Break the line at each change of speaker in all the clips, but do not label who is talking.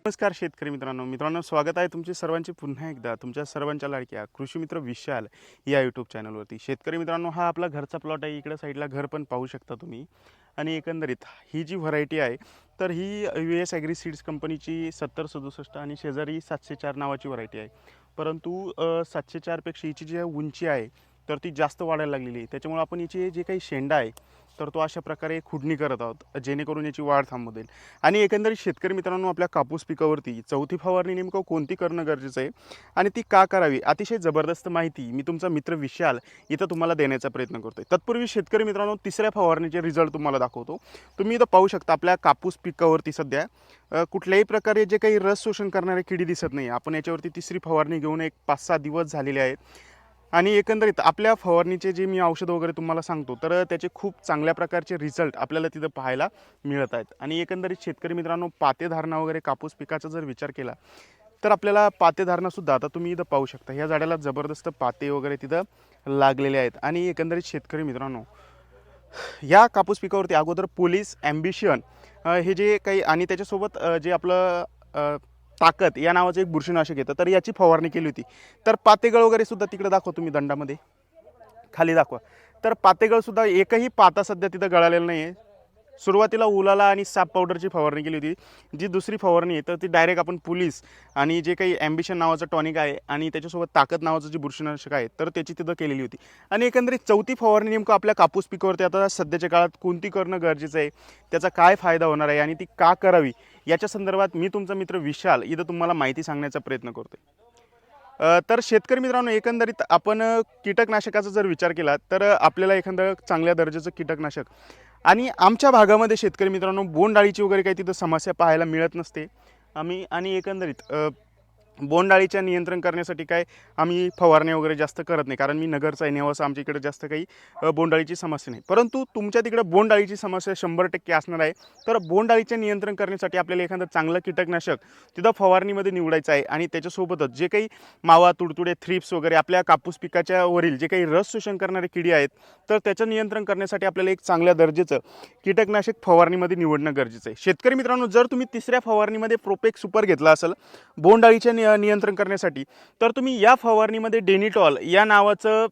नमस्कार शेतकरी मित्रांनो. मित्रांनो स्वागत आहे तुमचे सर्वांचे पुन्हा एकदा. तुमच्या सर्वांच्या लाडक्या कृषी मित्र विशाल या यूट्यूब चॅनलवरती शेतकरी मित्रांनो हा आपला घरचा प्लॉट आहे. इकडं साईडला घर पण पाहू शकता तुम्ही. आणि एकंदरीत ही जी व्हरायटी आहे तर ही यू एस ॲग्री सीड्स कंपनीची सत्तर सदुसष्ट आणि शेजारी सातशे चार नावाची व्हरायटी आहे. परंतु सातशे चारपेक्षा हिची जी उंची आहे तर ती जास्त वाढायला लागलेली आहे. त्याच्यामुळे आपण हिचे जे काही शेंडा आहे तर तो अशा प्रकारे खुडणी करत आहोत जेणेकरून याची वाढ थांबू देईल. आणि एकंदरीत शेतकरी मित्रांनो आपल्या कापूस पिकावरती चौथी फवारणी नेमकं कोणती करणं गरजेचं आहे आणि ती का करावी अतिशय जबरदस्त माहिती मी तुमचा मित्र विशाल इथं तुम्हाला देण्याचा प्रयत्न करतोय. तत्पूर्वी शेतकरी मित्रांनो तिसऱ्या फवारणीचे रिझल्ट तुम्हाला दाखवतो. तुम्ही इथं पाहू शकता आपल्या कापूस पिकावरती सध्या कुठल्याही प्रकारे जे काही रस शोषण करणारे किडी दिसत नाही. आपण याच्यावरती तिसरी फवारणी घेऊन एक पाच सहा दिवस झालेले आहेत. आणि एकंदरीत आपल्या फवारणीचे जे मी औषध वगैरे तुम्हाला सांगतो तर त्याचे खूप चांगल्या प्रकारचे रिझल्ट आपल्याला तिथं पाहायला मिळत आहेत. आणि एकंदरीत शेतकरी मित्रांनो पातेधारणा वगैरे कापूस पिकाचा जर विचार केला तर आपल्याला पातेधारणासुद्धा आता तुम्ही इथं पाहू शकता. ह्या झाडाला जबरदस्त पाते वगैरे तिथं लागलेले आहेत. आणि एकंदरीत शेतकरी मित्रांनो या कापूस पिकावरती अगोदर पोलीस ॲम्बिशन हे जे काही आणि त्याच्यासोबत जे आपलं ताकद या नावाचं एक बुरशीनाशक येतं तर याची फवारणी केली होती. तर पातेगळ वगैरे सुद्धा तिकडे दाखवा तुम्ही दंडामध्ये. खाली दाखवा. तर पातेगळ सुद्धा एकही पाता सध्या तिथं गळालेला नाही आहे सुरुवातीला उलाला आणि साप पावडरची फवारणी केली होती. जी दुसरी फवारणी आहे तर ती डायरेक्ट आपण पोलीस आणि जे काही ॲम्बिशन नावाचं टॉनिक आहे आणि त्याच्यासोबत ताकद नावाचं जे बुरशीनाशक आहे तर त्याची तिथं केलेली होती. आणि एकंदरीत चौथी फवारणी नेमकं आपल्या कापूस पिकावरती. आता सध्याच्या काळात कोणती करणं गरजेचं आहे? त्याचा काय फायदा होणार आहे? आणि ती का करावी? याच्या संदर्भात मी तुमचा मित्र विशाल इथं तुम्हाला माहिती सांगण्याचा प्रयत्न करतो तर शेतकरी मित्रांनो एकंदरीत आपण कीटकनाशकाचा जर विचार केला तर आपल्याला एखादं चांगल्या दर्जाचं कीटकनाशक आणि आमच्या भागामध्ये शेतकरी मित्रांनो बोंडाळीची वगैरे काही तिथं समस्या पाहायला मिळत नसते. आम्ही आणि एकंदरीत बोंडाळीच्या बोंडअळीच्या नियंत्रण करण्यासाठी काय आम्ही फवारणी वगैरे जास्त करत नाही. कारण मी नगरचा आहे नेवासा आमच्या इकडे जास्त काही बोंडाळीची बोंडअळीची समस्या नाही. परंतु तुमच्या तिकडे बोंडअळीची समस्या शंभर टक्के असणार आहे. तर बोंडाळीचे नियंत्रण करण्यासाठी आपल्याला एखादं चांगलं कीटकनाशक तिथं फवारणीमध्ये निवडायचं आहे आणि त्याच्यासोबतच जे काही मावा तुडतुडे थ्रिप्स वगैरे आपल्या कापूस पिकाच्या वरील जे काही रस शोषण करणारे किडी आहेत तर त्याचं नियंत्रण करण्यासाठी आपल्याला एक चांगल्या दर्जेचं कीटकनाशक फवारणीमध्ये निवडणं गरजेचं आहे. शेतकरी मित्रांनो जर तुम्ही तिसऱ्या फवारणीमध्ये प्रोपेक सुपर घेतला असेल बोंडाळीच्या नियंत्रण करण्यासाठी तर तुम्ही या फवारणीमध्ये डेनिटॉल या नावाचं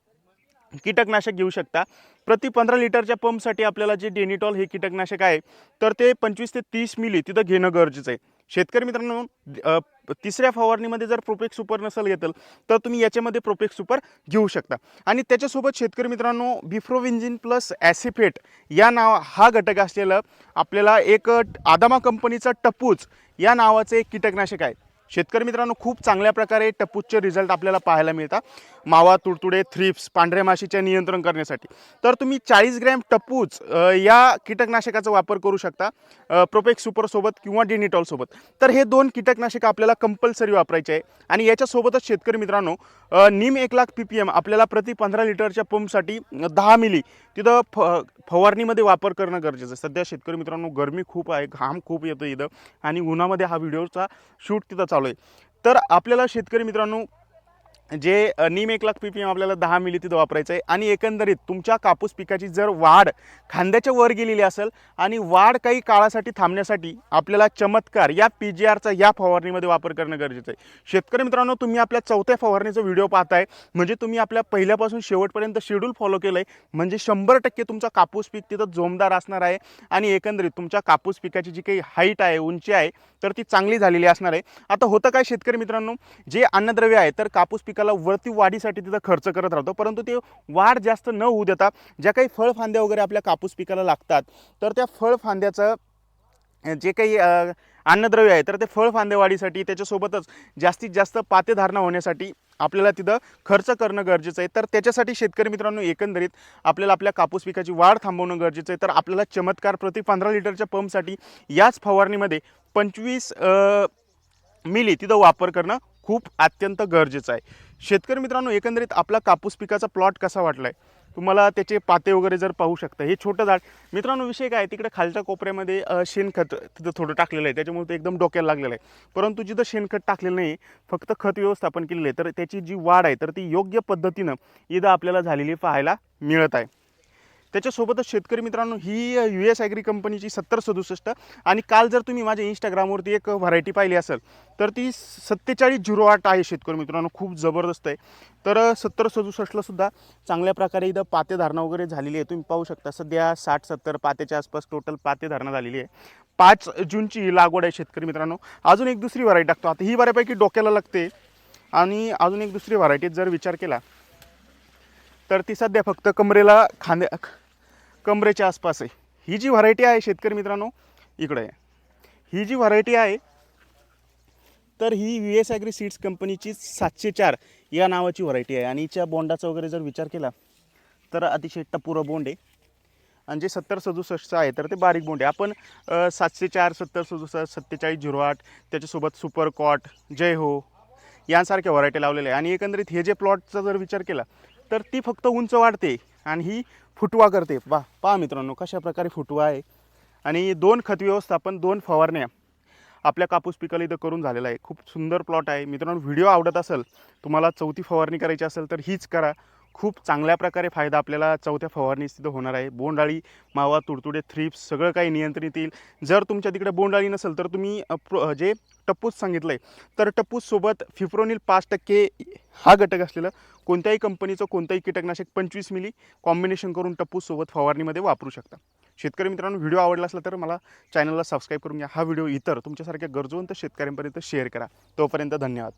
कीटकनाशक घेऊ शकता. प्रति पंधरा लिटरच्या पंपसाठी आपल्याला जे डेनिटॉल हे कीटकनाशक आहे तर ते पंचवीस ते तीस मिली तिथं घेणं गरजेचं आहे. शेतकरी मित्रांनो तिसऱ्या फवारणीमध्ये जर प्रोपेक्स सुपर नसेल घेतलं तर तुम्ही याच्यामध्ये प्रोपेक्स सुपर घेऊ शकता. आणि त्याच्यासोबत शेतकरी मित्रांनो बिफ्रोविंजिन प्लस ॲसिफेट या नाव हा घटक असलेलं आपल्याला एक आदामा कंपनीचा टपूच या नावाचं एक कीटकनाशक आहे. शेतकरी मित्रांनो खूप चांगल्या प्रकारे टपूसचे रिझल्ट आपल्याला पाहायला मिळतात. मावा तुडतुडे थ्रिप्स पांढऱ्या माशीचे नियंत्रण करण्यासाठी. तर तुम्ही चाळीस ग्रॅम टपूच या कीटकनाशकाचा वापर करू शकता प्रोपेक्स सुपरसोबत किंवा डिनिटॉलसोबत तर हे दोन कीटकनाशकं आपल्याला कंपल्सरी वापरायचे आहे. आणि याच्यासोबतच शेतकरी मित्रांनो निम एक लाख पी पी एम आपल्याला प्रति पंधरा लिटरच्या पंपसाठी दहा मिली तिथं फ फवारणीमध्ये वापर करणं गरजेचं आहे. सध्या शेतकरी मित्रांनो गरमी खूप आहे घाम खूप येतो इथं. आणि उन्हामध्ये हा व्हिडिओचा शूट तिथं चालू आहे. तर आपल्याला शेतकरी मित्रांनो जे नीम एक लाख पी पी एम आपल्याला दहा मिली तिथं वापरायचं आहे आणि एकंदरीत तुमच्या कापूस पिकाची जर वाढ खांद्याच्या वर गेलेली असेल आणि वाढ काही काळासाठी थांबण्यासाठी आपल्याला चमत्कार या पी जी आरचा या फवारणीमध्ये वापर करणं गरजेचं आहे. शेतकरी मित्रांनो तुम्ही आपल्या चौथ्या फवारणीचा व्हिडिओ पाहताय. म्हणजे तुम्ही आपल्या पहिल्यापासून शेवटपर्यंत शेड्यूल फॉलो केलं आहे म्हणजे शंभर टक्के तुमचा कापूस पीक तिथं जोमदार असणार आहे आणि एकंदरीत तुमच्या कापूस पिकाची जी काही हाईट आहे उंची आहे तर ती चांगली झालेली असणार आहे. आता होतं काय शेतकरी मित्रांनो जे अन्नद्रव्य आहे तर कापूस पिक पिकाला वरती वाढीसाठी तिथं खर्च करत राहतो. परंतु ते वाढ जास्त न होऊ देता ज्या काही फळफांद्या वगैरे आपल्या कापूस पिकाला लागतात तर त्या फळफांद्याचं जे काही अन्नद्रव्य आहे तर ते फळफांद्या वाढीसाठी त्याच्यासोबतच जास्तीत जास्त पातेधारणा होण्यासाठी आपल्याला तिथं खर्च करणं गरजेचं आहे. तर त्याच्यासाठी शेतकरी मित्रांनो एकंदरीत आपल्याला आपल्या कापूस पिकाची वाढ थांबवणं गरजेचं आहे. तर आपल्याला चमत्कार प्रति पंधरा लिटरच्या पंपसाठी याच फवारणीमध्ये पंचवीस मिली तिथं वापर करणं खूप अत्यंत गरजेचं आहे. शेतकरी मित्रांनो एकंदरीत आपला कापूस पिकाचा प्लॉट कसा वाटला आहे तुम्हाला त्याचे पाते वगैरे जर पाहू शकता हे छोटं झाड. मित्रांनो विषय काय आहे, तिकडे खालच्या कोपऱ्यामध्ये शेणखत तिथं थोडं टाकलेलं आहे. त्याच्यामुळे ते एकदम डोक्याला लागलेलं आहे. परंतु जिथं शेणखत टाकलेलं नाही फक्त खत व्यवस्थापन केलेलं आहे. तर त्याची जी वाढ आहे तर ती योग्य पद्धतीनं इथं आपल्याला झालेली पाहायला मिळत आहे. त्याच्यासोबतच शेतकरी मित्रांनो ही यू एस ॲग्री कंपनीची सत्तर सदुसष्ट आणि काल जर तुम्ही माझ्या इंस्टाग्रामवरती एक व्हरायटी पाहिली असेल तर ती सत्तेचाळीस झिरो आठ आहे शेतकरी मित्रांनो खूप जबरदस्त आहे. तर सत्तर सदुसष्टला सुद्धा चांगल्या प्रकारे इथं पाते धारणा वगैरे झालेली आहे. तुम्ही पाहू शकता सध्या साठ सत्तर पातेच्या आसपास टोटल पाते धारणा झालेली आहे. पाच जूनची लागवड आहे शेतकरी मित्रांनो. अजून एक दुसरी व्हरायटी टाकतो. आता ही बऱ्यापैकी डोक्याला लागते. आणि अजून एक दुसरी व्हरायटीत जर विचार केला तर ती सध्या फक्त कमरेला खांद्या कमरेच्या आसपास आहे. ही जी व्हरायटी आहे शेतकरी मित्रांनो इकडे. आहे ही जी व्हरायटी आहे तर ही व्ही एस ॲग्री सीड्स कंपनीची सातशे चार या नावाची व्हरायटी आहे. आणि हिच्या बोंडाचा वगैरे जर विचार केला तर अतिशय टपुरं बोंड आहे. आणि जे सत्तर सदुसष्टचं आहे तर ते बारीक बोंड आहे. आपण सातशे चार सत्तर सदुसष्ट सत्तेचाळीस झिरो आठ त्याच्यासोबत सुपर कॉट जय हो यांसारख्या व्हरायटी लावलेल्या आहे. आणि एकंदरीत हे जे प्लॉटचा जर विचार केला तर ती फक्त उंच वाढते. आणि ही फुटवा करते. वा पहा मित्रांनो कशा प्रकारे फुटवा आहे. आणि दोन खत व्यवस्थापन दोन फवारण्या आपल्या कापूस पिकाला इथं करून झालेला आहे. खूप सुंदर प्लॉट आहे. मित्रांनो व्हिडिओ आवडत असेल तुम्हाला चौथी फवारणी करायची असेल तर हीच करा. खूप चांगल्या प्रकारे फायदा आपल्याला चौथ्या फवारणीस तिथं होणार आहे. बोंडाळी मावा तुडतुडे थ्रिप्स सगळं काही नियंत्रित येईल. जर तुमच्या तिकडे बोंडाळी नसेल तर तुम्ही जे टप्पूस सांगितलं आहे तर टप्पूससोबत फिफ्रोनिल पाच टक्के हा घटक असलेलं कोणत्याही कंपनीचं कोणतंही कीटकनाशक पंचवीस मिली कॉम्बिनेशन करून टप्पूससोबत फवारणीमध्ये वापरू शकता. शेतकरी मित्रांनो व्हिडिओ आवडला असला तर मला चॅनलला सबस्क्राईब करून घ्या. हा व्हिडिओ इतर तुमच्यासारख्या गरजवंत शेतकऱ्यांपर्यंत शेअर करा. तोपर्यंत धन्यवाद.